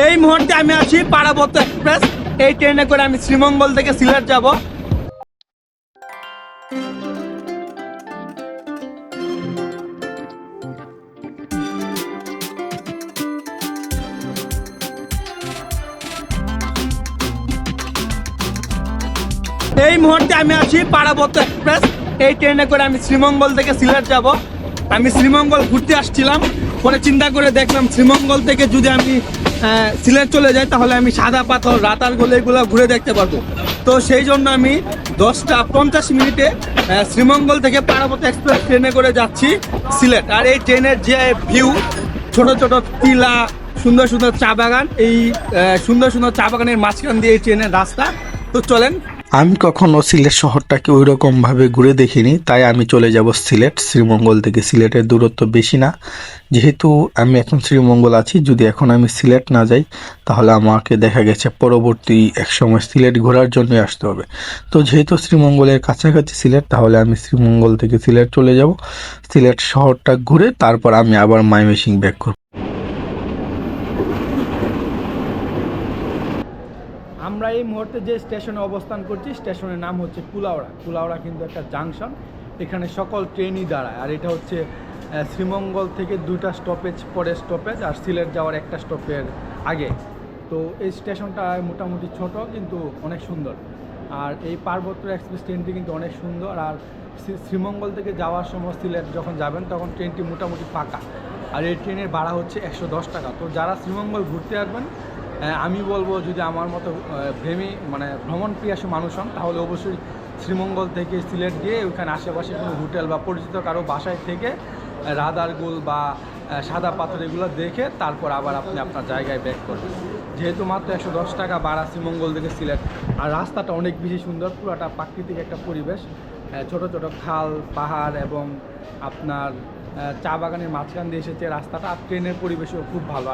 এই মুহূর্তে আমি আছি পারাবত এক্সপ্রেস। এই ট্রেনে করে আমি শ্রীমঙ্গল থেকে সিলেট যাব। এই মুহূর্তে আমি আছি পারাবত এক্সপ্রেস। এই ট্রেনে করে আমি শ্রীমঙ্গল থেকে সিলেট যাব। আমি শ্রীমঙ্গল ঘুরতে আসছিলাম, পরে চিন্তা করে দেখলাম শ্রীমঙ্গল থেকে যদি আমি সিলেট চলে যাই, তাহলে আমি সাদা পাথর, রাতার গলে এগুলো ঘুরে দেখতে পারব। তো সেই জন্য আমি দশটা পঞ্চাশ মিনিটে শ্রীমঙ্গল থেকে পারাবত এক্সপ্রেস ট্রেনে করে যাচ্ছি সিলেট। আর এই ট্রেনের যে ভিউ, ছোট ছোট টিলা, সুন্দর সুন্দর চা বাগান, এই সুন্দর সুন্দর চা বাগানের মাঝখান দিয়ে এই ট্রেনের রাস্তা। তো চলেন আমি কখনো সিলেট শহরটাকে ওই রকম ভাবে ঘুরে দেখিনি, তাই আমি চলে যাব সিলেট। শ্রীমঙ্গল থেকে সিলেটের দূরত্ব বেশি না। যেহেতু আমি এখন শ্রীমঙ্গল আছি, যদি এখন আমি সিলেট না যাই, তাহলে আমাকে দেখা গেছে পরবর্তী এক সময় সিলেট ঘোরার জন্য আসতে হবে। তো যেহেতু শ্রীমঙ্গলের কাছাকাছি সিলেট, তাহলে আমি শ্রীমঙ্গল থেকে সিলেট চলে যাব। সিলেট শহরটা ঘুরে তারপর আমি আবার মাইমেসিং ব্যাক করব আমরা এই মুহূর্তে যে স্টেশনে অবস্থান করছি, স্টেশনের নাম হচ্ছে কুলাওড়া। কুলাওড়া কিন্তু একটা জাংশন। এখানে সকল ট্রেনই দাঁড়ায়। আর এটা হচ্ছে শ্রীমঙ্গল থেকে দুইটা স্টপেজ পরে স্টপেজ আর সিলেট যাওয়ার একটা স্টপের আগে। তো এই স্টেশনটা মোটামুটি ছোট, কিন্তু অনেক সুন্দর। আর এই পার্বত্য এক্সপ্রেস ট্রেনটি কিন্তু অনেক সুন্দর। আর শ্রীমঙ্গল থেকে যাওয়ার সময় সিলেট যখন যাবেন, তখন ট্রেনটি মোটামুটি ফাঁকা। আর এই ট্রেনের ভাড়া হচ্ছে একশো দশ টাকা। তো যারা শ্রীমঙ্গল ঘুরতে আসবেন আমি বলব যদি আমার মতো প্রেমী মানে ভ্রমণ প্রিয়াসী মানুষ হন, তাহলে অবশ্যই শ্রীমঙ্গল থেকে সিলেট গিয়ে ওখানে আশেপাশে কোনো হোটেল বা পরিচিত কারও বাসায় থেকে রাদারগুল বা সাদা পাথর এগুলো দেখে তারপর আবার আপনি আপনার জায়গায় ব্যাক করবেন। যেহেতু মাত্র একশো দশ টাকা বাড়া শ্রীমঙ্গল থেকে সিলেট। আর রাস্তাটা অনেক বেশি সুন্দর, পুরোটা প্রাকৃতিক একটা পরিবেশ। ছোট ছোট খাল, পাহাড় এবং আপনার চা বাগানের মাঝখান দিয়ে এসেছে রাস্তাটা, আর ট্রেনের পরিবেশও খুব ভালো।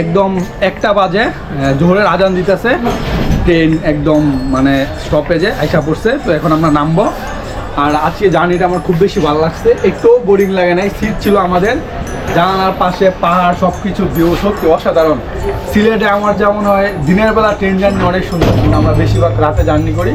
একদম একটা বাজে জোহরের আজান দিতেছে। ট্রেন একদম মানে স্টপেজে আইসা পড়ছে। তো এখন আমরা নামবো। আর আজকে জার্নিটা আমার খুব বেশি ভালো লাগছে। একটুও বোরিং লাগে নাই, সিট ছিল আমাদের। জানালার পাশে, পাহাড় সব কিছু ভিউ সত্যি অসাধারণ। সিলেটে আমার যেমন হয়, দিনের বেলা ট্রেন জার্নি অনেক সুন্দর। আমরা বেশিরভাগ রাতে জার্নি করি।